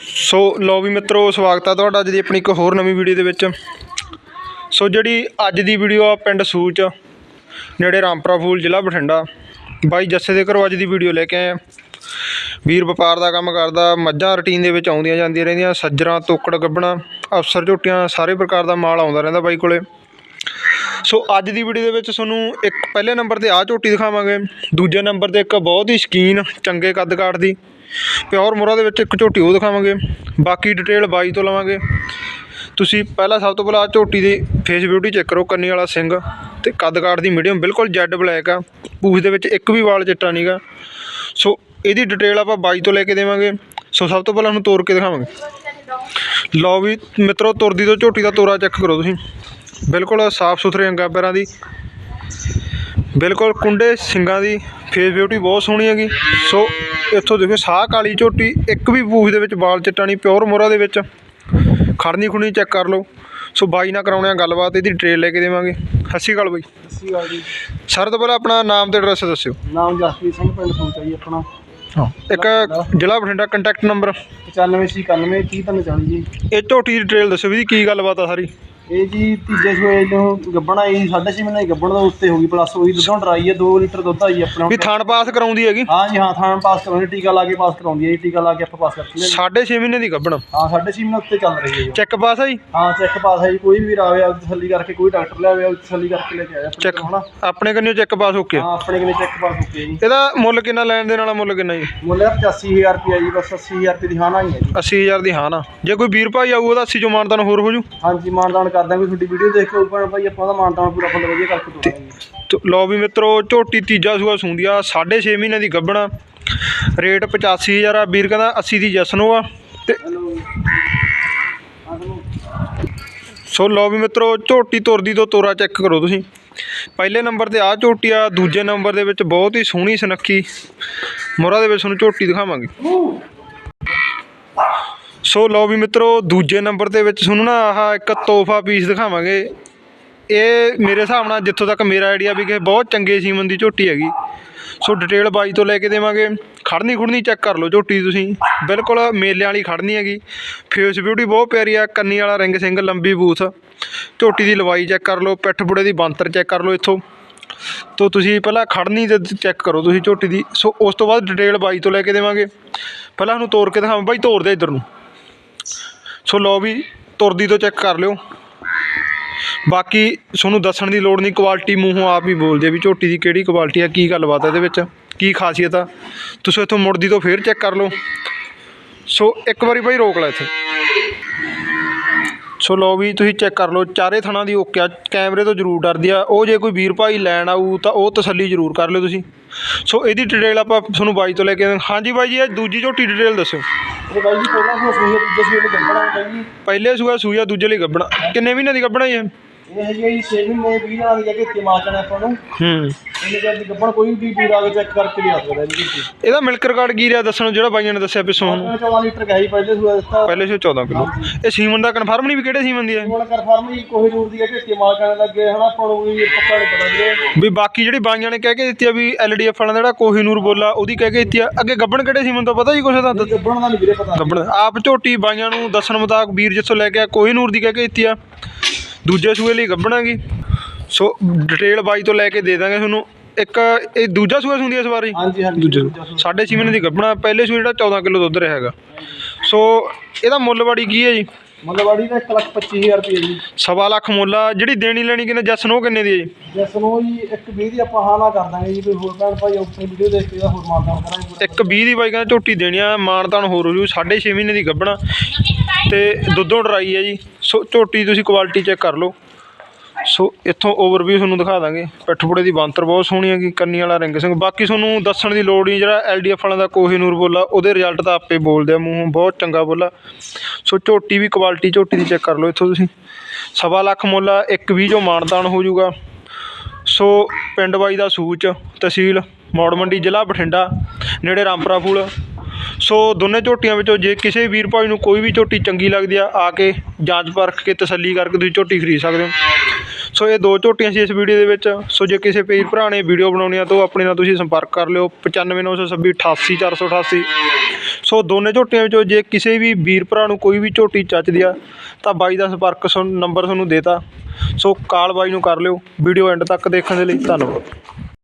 ਸੋ ਲੋ ਵੀ ਮਿੱਤਰੋ, ਸਵਾਗਤ ਆ ਤੁਹਾਡਾ ਅੱਜ ਦੀ ਆਪਣੀ ਇੱਕ ਹੋਰ ਨਵੀਂ ਵੀਡੀਓ ਦੇ ਵਿੱਚ। ਸੋ ਜਿਹੜੀ ਅੱਜ ਦੀ ਵੀਡੀਓ ਆ, ਪਿੰਡ ਸੂਚ ਨੇੜੇ ਰਾਮਪੁਰਾ ਫੂਲ ਜ਼ਿਲ੍ਹਾ ਬਠਿੰਡਾ। ਬਾਈ ਜੱਸੇ ਦੇ ਘਰੋਂ ਅੱਜ ਦੀ ਵੀਡੀਓ ਲੈ ਕੇ ਆਏ ਆ। ਵੀਰ ਵਪਾਰ ਦਾ ਕੰਮ ਕਰਦਾ, ਮੱਝਾਂ ਰੁਟੀਨ ਦੇ ਵਿੱਚ ਆਉਂਦੀਆਂ ਜਾਂਦੀਆਂ ਰਹਿੰਦੀਆਂ, ਸੱਜਰਾਂ, ਤੋਕੜ ਗੱਬਣਾ ਅਫਸਰ ਝੋਟੀਆਂ, ਸਾਰੇ ਪ੍ਰਕਾਰ ਦਾ ਮਾਲ ਆਉਂਦਾ ਰਹਿੰਦਾ ਬਾਈ ਕੋਲੇ। ਸੋ ਅੱਜ ਦੀ ਵੀਡੀਓ ਦੇ ਵਿੱਚ ਤੁਹਾਨੂੰ ਇੱਕ ਪਹਿਲੇ ਨੰਬਰ ਤੇ ਆਹ ਝੋਟੀ ਦਿਖਾਵਾਂਗੇ। ਦੂਜੇ ਨੰਬਰ ਤੇ ਇੱਕ ਬਹੁਤ ਹੀ ਸ਼ਕੀਨ, ਚੰਗੇ ਕੱਦ ਕਾਠ ਦੀ। ਪਿਓਰ ਮੁਰਾ ਦੇ ਵਿੱਚ ਇੱਕ ਝੋਟੀ ਉਹ ਦਿਖਾਵਾਂਗੇ। ਬਾਕੀ ਡਿਟੇਲ ਬਾਈ ਤੋਂ ਲਵਾਂਗੇ। ਤੁਸੀਂ ਪਹਿਲਾਂ ਸਭ ਤੋਂ ਪਹਿਲਾਂ ਝੋਟੀ ਦੀ ਫੇਸ ਬਿਊਟੀ ਚੈੱਕ ਕਰੋ, ਕੰਨੀ ਵਾਲਾ ਸਿੰਘ। ਤੇ ਕੱਦ ਕਾਠ ਦੀ ਮੀਡੀਅਮ ਬਿਲਕੁਲ ਜੈਡ ਬਲੈਕ ਆ। ਪੂਛ ਦੇ ਵਿੱਚ ਇੱਕ ਵੀ ਵਾਲ ਚਿੱਟਾ ਨਹੀਂਗਾ ਸੋ ਇਹਦੀ ਡਿਟੇਲ ਆਪਾਂ ਬਾਈ ਤੋਂ ਲੈ ਕੇ ਦੇਵਾਂਗੇ। ਸੋ ਸਭ ਤੋਂ ਪਹਿਲਾਂ ਉਹਨੂੰ ਤੋੜ ਕੇ ਦਿਖਾਵਾਂਗੇ। ਲਓ ਵੀ ਮਿੱਤਰੋ, ਤੁਰਦੀ ਤੋਂ ਝੋਟੀ ਦਾ ਤੋਰਾ ਚੈੱਕ ਕਰੋ ਤੁਸੀਂ। ਬਿਲਕੁਲ ਸਾਫ਼ ਸੁਥਰੇ ਅੰਗਾਂ ਪੈਰਾਂ ਦੀ। ਬਿਲਕੁਲ ਕੁੰਡੇ ਸਿੰਗਾਂ ਦੀ ਫੇਸ ਬਿਊਟੀ ਬਹੁਤ ਸੋਹਣੀ ਹੈਗੀ। ਸੋ ਇੱਥੋਂ ਦੇਖੋ ਸਾਹ ਕਾਲੀ ਝੋਟੀ ਇੱਕ ਵੀ ਪੂਛ ਦੇ ਵਿੱਚ ਵਾਲ ਚਿੱਟਾ ਨਹੀਂ ਪਿਓਰ ਮੋਰਾ ਦੇ ਵਿੱਚ। ਖੜਨੀ ਖੁਣੀ ਚੈੱਕ ਕਰ ਲਓ। ਸੋ ਬਾਈ ਨਾਲ ਕਰਾਉਣੇ ਆ ਗੱਲਬਾਤ ਇਹਦੀ ਡਿਟੇਲ ਲੈ ਕੇ ਦੇਵਾਂਗੇ। ਸਤਿ ਸ਼੍ਰੀ ਅਕਾਲ ਬਾਈ। ਸਤਿ ਸ਼੍ਰੀ ਅਕਾਲ ਜੀ। ਸਰ ਤੋਂ ਪਹਿਲਾਂ ਆਪਣਾ ਨਾਮ ਤੇ ਐਡਰੈਸ ਦੱਸਿਓ। ਨਾਮ ਜਸਪ੍ਰੀਤ ਸਿੰਘ ਪਿੰਡ ਸੂਚਾ ਜੀ ਆਪਣਾ। ਇੱਕ ਜ਼ਿਲ੍ਹਾ ਬਠਿੰਡਾ ਕੰਟੈਕਟ ਨੰਬਰ 9591 3040 ਜੀ ਇਹ ਝੋਟੀ ਦੀ ਡਿਟੇਲ ਦੱਸਿਓ ਵੀ ਕੀ ਗੱਲਬਾਤ ਆ ਸਾਰੀ। ਇਹ ਜੀ ਤੀਜੇ ਸੂਏ ਨੂੰ ਗੱਬਣ ਆਈ 6.5 ਮਹੀਨੇ ਦੀ ਗੱਬਣ ਦਾ ਉੱਤੇ ਹੋ ਗਈ ਪਲੱਸ ਹੋਈ ਦੁੱਧੋਂ ਡਰਾਈ ਹੈ 2 ਲੀਟਰ ਦੁੱਧ ਆਈ ਆਪਣਾ। ਵੀ ਥਾਣ ਪਾਸ ਕਰਾਉਂਦੀ ਹੈਗੀ? ਹਾਂ ਜੀ ਹਾਂ ਥਾਣ ਪਾਸ ਕਰਾਉਂਦੀ ਟੀਕਾ ਲਾ ਕੇ ਪਾਸ ਕਰਾਉਂਦੀ ਹੈ ਜੀ ਟੀਕਾ ਲਾ ਕੇ ਆਪਾਂ ਪਾਸ ਕਰਤੀ ਹੈ। 6.5 ਮਹੀਨੇ ਦੀ ਗੱਭਣ ਹਾਂ 6.5 ਮਹੀਨੇ ਉੱਤੇ ਚੱਲ ਰਹੀ ਹੈ ਜੀ। ਚੈੱਕ ਪਾਸ ਆ ਜੀ? ਹਾਂ ਚੈੱਕ ਪਾਸ ਹੈ ਜੀ ਕੋਈ ਵੀ ਆਵੇ ਆਪ ਤਸੱਲੀ ਕਰਕੇ ਕੋਈ ਡਾਕਟਰ ਲਿਆਵੇ ਆਪ ਤਸੱਲੀ ਕਰਕੇ ਲੈ ਕੇ ਆਇਆ ਚੈੱਕ ਹਨਾ। ਆਪਣੇ ਕੰਨਿਓ ਚੈੱਕ ਪਾਸ ਓਕੇ ਹਾਂ ਆਪਣੇ ਕੋਲੇ ਚੈੱਕ ਪਾਸ ਹੋ ਗਿਆ ਜੀ। ਇਹਦਾ ਮੁੱਲ ਕਿੰਨਾ ਲੈਣ ਦੇ ਨਾਲ ਮੁੱਲ ਕਿੰਨਾ ਜੀ? ਮੁੱਲ ਹੈ 85000 ਰੁਪਏ ਜੀ ਬਸ 80000 ਰੁਪਏ ਦੀ ਹਾਂ ਨਾ ਹੀ ਹੈ ਜੀ। 80000 ਦੀ ਹਾਂ ਨਾ ਜੇ ਕੋਈ ਵੀਰ ਭਾਈ ਆਊ ਉਹਦਾ 80 ਚੋਂ ਮਾਨਤਾਨ ਹੋਰ ਹੋ ਜੂ। ਹਾਂਜੀ ਮਾਨਦਾਨ ਕਰ ਦਾਂਗੇ ਤੁਹਾਡੀ ਵੀਡੀਓ ਦੇਖ ਕੇ ਉੱਪਰ ਭਾਈ ਆਪਾਂ ਦਾ ਮਾਨਦਾਨ ਪੂਰਾ ਫੁੱਲ ਵਧੀਆ ਕਰਕੇ ਦਵਾਂਗੇ। ਤੇ ਲਓ ਵੀ ਮਿੱਤਰੋ ਝੋਟੀ ਤੀਜਾ ਸੂਆ ਸੂੰਦੀ ਆ 6.5 ਮਹੀਨੇ ਦੀ ਗੱਭਣਾ ਰੇਟ 85000 ਆ ਵੀਰ ਕਹਿੰਦਾ 80 ਦੀ ਜਸਨੋ ਆ ਤੇ ਸੋ ਲਓ ਵੀ ਮਿੱਤਰੋ ਝੋਟੀ ਤੁਰਦੀ ਤੋਂ ਤੋਰਾ ਚੈੱਕ ਕਰੋ ਤੁਸੀਂ। ਪਹਿਲੇ ਨੰਬਰ ਤੇ ਆ ਝੋਟੀ ਆ ਦੂਜੇ ਨੰਬਰ ਦੇ ਵਿੱਚ ਬਹੁਤ ਹੀ ਸੋਹਣੀ ਸੁਨੱਖੀ। ਮੋਰਾ ਦੇ ਵਿੱਚ ਤੁਹਾਨੂੰ ਝੋਟੀ ਦਿਖਾਵਾਂਗੇ। ਸੋ ਲਓ ਵੀ ਮਿੱਤਰੋ, ਦੂਜੇ ਨੰਬਰ ਦੇ ਵਿੱਚ ਤੁਹਾਨੂੰ ਨਾ ਆਹ ਇੱਕ ਤੋਹਫਾ ਪੀਸ ਦਿਖਾਵਾਂਗੇ। ਇਹ ਮੇਰੇ ਹਿਸਾਬ ਨਾਲ ਜਿੱਥੋਂ ਤੱਕ ਮੇਰਾ ਆਈਡੀਆ ਵੀ ਕਿ ਬਹੁਤ ਚੰਗੇ ਸੀਮਨ ਦੀ ਝੋਟੀ ਹੈਗੀ। ਸੋ ਡਿਟੇਲ ਬਾਈ ਤੋਂ ਲੈ ਕੇ ਦੇਵਾਂਗੇ। ਖੜਨੀ ਖੁੜਨੀ ਚੈੱਕ ਕਰ ਲਓ ਝੋਟੀ ਤੁਸੀਂ। ਬਿਲਕੁਲ ਮੇਲਿਆਂ ਵਾਲੀ ਖੜਨੀ ਹੈਗੀ। ਫੇਸ ਬਿਊਟੀ ਬਹੁਤ ਪਿਆਰੀ ਆ, ਕੰਨੀ ਵਾਲਾ ਰਿੰਗ ਸਿੰਘ, ਲੰਬੀ ਬੂਥ। ਝੋਟੀ ਦੀ ਲਵਾਈ ਚੈੱਕ ਕਰ ਲਓ, ਪਿੱਠ ਬੁੜੇ ਦੀ ਬੰਤਰ ਚੈੱਕ ਕਰ ਲਓ ਇੱਥੋਂ। ਤੋ ਤੁਸੀਂ ਪਹਿਲਾਂ ਖੜਨੀ ਤੇ ਚੈੱਕ ਕਰੋ ਤੁਸੀਂ ਝੋਟੀ ਦੀ। ਸੋ ਉਸ ਤੋਂ ਬਾਅਦ ਡਿਟੇਲ ਬਾਈ ਤੋਂ ਲੈ ਕੇ ਦੇਵਾਂਗੇ। ਪਹਿਲਾਂ ਉਹਨੂੰ ਤੋੜ ਕੇ ਦਿਖਾਵਾਂ। ਬਾਈ ਤੋੜ ਦੇ ਇੱਧਰ ਨੂੰ। ਸੋ ਲਓ ਵੀ, ਤੁਰਦੀ ਤੋਂ ਚੈੱਕ ਕਰ ਲਿਓ। ਬਾਕੀ ਤੁਹਾਨੂੰ ਦੱਸਣ ਦੀ ਲੋੜ ਨਹੀਂ ਕੁਆਲਿਟੀ ਮੂੰਹੋਂ ਆਪ ਹੀ ਬੋਲਦੇ ਆ ਵੀ ਝੋਟੀ ਦੀ ਕਿਹੜੀ ਕੁਆਲਿਟੀ ਆ, ਕੀ ਗੱਲਬਾਤ ਆ ਇਹਦੇ ਵਿੱਚ, ਕੀ ਖਾਸੀਅਤ ਆ। ਤੁਸੀਂ ਇੱਥੋਂ ਮੁੜਦੀ ਤੋਂ ਫੇਰ ਚੈੱਕ ਕਰ ਲਓ। ਸੋ ਇੱਕ ਵਾਰੀ ਬਾਈ ਰੋਕ ਲੈ ਇੱਥੇ। ਸੋ ਲਓ ਵੀ ਤੁਸੀਂ ਚੈੱਕ ਕਰ ਲਓ, ਚਾਰੇ ਥਣਾ ਦੀ ਓਕੇ ਆ, ਕੈਮਰੇ ਤੋਂ ਜ਼ਰੂਰ ਡਰਦੀ ਆ। ਉਹ ਜੇ ਕੋਈ ਵੀਰ ਭਾਈ ਲੈਣ ਆਊ ਤਾਂ ਉਹ ਤਸੱਲੀ ਜ਼ਰੂਰ ਕਰ ਲਿਓ ਤੁਸੀਂ। ਸੋ ਇਹਦੀ ਡਿਟੇਲ ਆਪਾਂ ਤੁਹਾਨੂੰ ਬਾਈ ਤੋਂ ਲੈ ਕੇ ਹਾਂਜੀ ਬਾਈ ਜੀ, ਇਹ ਦੂਜੀ ਝੋਟੀ ਡਿਟੇਲ ਦੱਸਿਓ। ਇਹ ਬਾਈ ਜੀ ਪਹਿਲਾਂ ਸੋ ਸੂਏ ਦੂਜੇ ਸੂਏ ਨੂੰ ਗੱਬਣਾ ਹੁੰਦਾ ਜੀ। ਪਹਿਲੇ ਸੂਆ ਸੂਆ, ਦੂਜੇ ਲਈ ਗੱਬਣਾ। ਕਿੰਨੇ ਮਹੀਨੇ ਦੀ ਗੱਬਣਾ ਇਹ? ਇਹ ਹੈ ਜੀ 6 ਮਹੀਨੇ 20 ਦਿਨਾਂ ਦੀ ਜਗ੍ਹਾ ਤੇ ਮਾਰ ਜਾਣਾ ਆਪਾਂ ਨੂੰ। ਹੂੰ। ਇਹਨੇ ਜਦ ਦੀ ਗੱਬਣ ਕੋਈ ਵੀ ਵੀਰ ਆ ਕੇ ਚੈੱਕ ਕਰਕੇ ਲਿਆ ਸਕਦਾ ਜੀ ਤੁਸੀਂ। ਇਹਦਾ ਮਿਲਕ ਰਿਕਾਰਡ ਕੀ ਰਿਹਾ ਦੱਸਣੋ ਜਿਹੜਾ ਬਾਈਆਂ ਨੇ ਦੱਸਿਆ ਪਿੱਛੋਂ ਹੁਣ 14 ਲੀਟਰ ਗਾਈ ਪਹਿਲੇ ਸੂਏ ਦਿੱਤਾ। ਪਹਿਲੇ ਸੇ 14 ਕਿਲੋ। ਇਹ ਸੀਮਨ ਦਾ ਕਨਫਰਮ ਨਹੀਂ ਵੀ ਕਿਹੜੇ ਸੀਮਨ ਦੀ ਹੈ? ਹੁਣ ਕਨਫਰਮ ਜੀ ਕੋਈ ਦੂਰ ਦੀ ਹੈ ਕਿ ਮਾਰ ਜਾਣ ਲੱਗੇ ਹਨਾ ਆਪਾਂ ਨੂੰ ਵੀ ਪੱਕਾ ਨਹੀਂ ਪਤਾ ਵੀਰੇ ਵੀ ਬਾਕੀ ਜਿਹੜੀ ਬਾਈਆਂ ਨੇ ਕਹਿ ਕੇ ਦਿੱਤੀ ਆ ਵੀ ਐਲਡੀਐਫ ਵਾਲਾ ਜਿਹੜਾ ਕੋਹੀਨੂਰ ਬੋਲਾ ਉਹਦੀ ਕਹਿ ਕੇ ਦਿੱਤੀ ਆ। ਅੱਗੇ ਗੱਬਣ ਕਿਹੜੇ ਸੀਮਨ ਤੋਂ ਪਤਾ ਜੀ ਕੁਛ ਦਾ ਗੱਬਣ ਦਾ ਨਹੀਂ ਵੀਰੇ ਪਤਾ। ਗੱਬਣ ਆਪ ਝੋਟੀ ਬਾਈਆਂ ਨੂੰ ਦੱਸਣ ਮੁਤਾਬਕ ਵੀਰ ਜਿੱਥੋਂ ਲੈ ਕੇ ਆ ਕੋਹੀਨੂਰ ਦੀ ਕਹਿ ਕੇ ਦਿੱਤੀ ਆ। ਦੂਜੇ ਸੂਏ ਲਈ ਗੱਬਣਾਗੀ ਸੋ ਡਿਟੇਲ ਬਾਈ ਤੋਂ ਲੈ ਕੇ ਦੇ ਦਾਂਗੇ ਤੁਹਾਨੂੰ। ਇੱਕ ਇਹ ਦੂਜਾ ਸੂਆ ਸੁੰਦੀ ਇਸ ਵਾਰੀ? ਹਾਂਜੀ ਹਾਂਜੀ ਦੂਜੇ ਸਾਢੇ ਛੇ ਮਹੀਨੇ ਦੀ ਗੱਭਣਾ। ਪਹਿਲੇ ਸੂਏ ਜਿਹੜਾ 14 ਕਿਲੋ ਦੁੱਧ ਰਿਹਾ ਹੈਗਾ। ਸੋ ਇਹਦਾ ਮੁੱਲ ਵਾੜੀ ਕੀ ਹੈ ਜੀ? ਮਤਲਬ ਵਾੜੀ ਦਾ 1 ਲੱਖ 25000 ਰੁਪਏ ਜੀ। ਸਵਾ ਲੱਖ ਮੁੱਲ ਆ। ਜਿਹੜੀ ਦੇਣੀ ਲੈਣੀ ਕਿੰਨੇ ਜੱਸਨ ਉਹ ਕਿੰਨੇ ਦੀ ਹੈ ਜੀ? ਜਿਸ ਨੂੰ ਜੀ ਇੱਕ 20 ਦੀ ਆਪਾਂ ਹਾਂ ਨਾ ਕਰ ਦਾਂਗੇ ਜੀ। ਕੋਈ ਹੋਰ ਭੈਣ ਭਾਈ ਆਪਣੀ ਵੀਡੀਓ ਦੇਖ ਕੇ ਇਹਦਾ ਹੋਰ ਮਾਰਦਾਨ ਕਰਾਂਗੇ। ਪੂਰਾ। ਇੱਕ 20 ਦੀ ਬਾਈ ਕਹਿੰਦਾ ਝੋਟੀ ਦੇਣੀ ਆ। ਮਾਨਤਾਨ ਹੋਰ ਹੋ ਜੂ। 6.5 ਮਹੀਨੇ ਦੀ ਗੱਭਣਾ। ਤੇ ਦੁੱਧੋਂ ਡਰਾਈ ਹੈ ਜੀ। ਸੋ ਝੋਟੀ ਤੁਸੀਂ ਕੁਆਲਿਟੀ ਚੈੱਕ ਕਰ ਲਓ। ਸੋ ਇੱਥੋਂ ਓਵਰਵਿਊ ਤੁਹਾਨੂੰ ਦਿਖਾ ਦਾਂਗੇ। ਪਿੱਠਪੁੜੇ ਦੀ ਬਾਂਤਰ ਬਹੁਤ ਸੋਹਣੀ ਹੈਗੀ, ਕੰਨੀ ਵਾਲਾ ਰਿੰਗ ਸਿੰਘ। ਬਾਕੀ ਤੁਹਾਨੂੰ ਦੱਸਣ ਦੀ ਲੋੜ ਨਹੀਂ, ਜਿਹੜਾ ਐਲਡੀਐਫ ਵਾਲਿਆਂ ਦਾ ਕੋਹੀਨੂਰ ਬੋਲਾ, ਉਹਦੇ ਰਿਜ਼ਲਟ ਤਾਂ ਆਪੇ ਬੋਲਦੇ ਆ ਮੂੰਹੋਂ, ਬਹੁਤ ਚੰਗਾ ਬੋਲਾ। ਸੋ ਝੋਟੀ ਵੀ ਕੁਆਲਿਟੀ ਝੋਟੀ ਦੀ ਚੈੱਕ ਕਰ ਲਓ ਇੱਥੋਂ ਤੁਸੀਂ। ਸਵਾ ਲੱਖ ਮੁੱਲ ਆ, ਇੱਕ ਵੀਹ ਜੋ ਮਾਨਤਾਨ ਹੋ ਜਾਊਗਾ। ਸੋ ਪਿੰਡ ਬਾਈ ਦਾ ਸੂਚ, ਤਹਿਸੀਲ ਮੌੜ ਮੰਡੀ, ਜ਼ਿਲ੍ਹਾ ਬਠਿੰਡਾ, ਨੇੜੇ ਰਾਮਪੁਰਾ ਫੂਲ ਸੋ ਦੋਨੇ ਝੋਟੀਆਂ ਵਿੱਚੋਂ ਜੇ ਕਿਸੇ ਵੀਰ ਭਾਈ ਨੂੰ ਕੋਈ ਵੀ ਝੋਟੀ ਚੰਗੀ ਲੱਗਦੀ ਆ ਆ ਕੇ ਜਾਂਚ ਪਰਖ ਕੇ ਤਸੱਲੀ ਕਰਕੇ ਤੁਸੀਂ ਝੋਟੀ ਖਰੀਦ ਸਕਦੇ ਹੋ। ਸੋ ਇਹ ਦੋ ਝੋਟੀਆਂ ਸੀ ਇਸ ਵੀਡੀਓ ਦੇ ਵਿੱਚ। ਸੋ ਜੇ ਕਿਸੇ ਵੀਰ ਭਰਾ ਨੇ ਵੀਡੀਓ ਬਣਾਉਣੀ ਆ, ਤਾਂ ਉਹ ਆਪਣੇ ਨਾਲ ਤੁਸੀਂ ਸੰਪਰਕ ਕਰ ਲਿਓ। 9596288488 ਸੋ ਦੋਨੇ ਝੋਟੀਆਂ ਵਿੱਚੋਂ ਜੇ ਕਿਸੇ ਵੀ ਵੀਰ ਭਰਾ ਨੂੰ ਕੋਈ ਵੀ ਝੋਟੀ ਚੱਚਦੀ ਆ, ਤਾਂ ਬਾਈ ਦਾ ਸੰਪਰਕ ਸੁਣ, ਨੰਬਰ ਤੁਹਾਨੂੰ ਦੇਤਾ। ਸੋ ਕਾਲ ਬਾਈ ਨੂੰ ਕਰ ਲਿਓ। ਵੀਡੀਓ ਐਂਡ ਤੱਕ ਦੇਖਣ ਦੇ ਲਈ ਧੰਨਵਾਦ।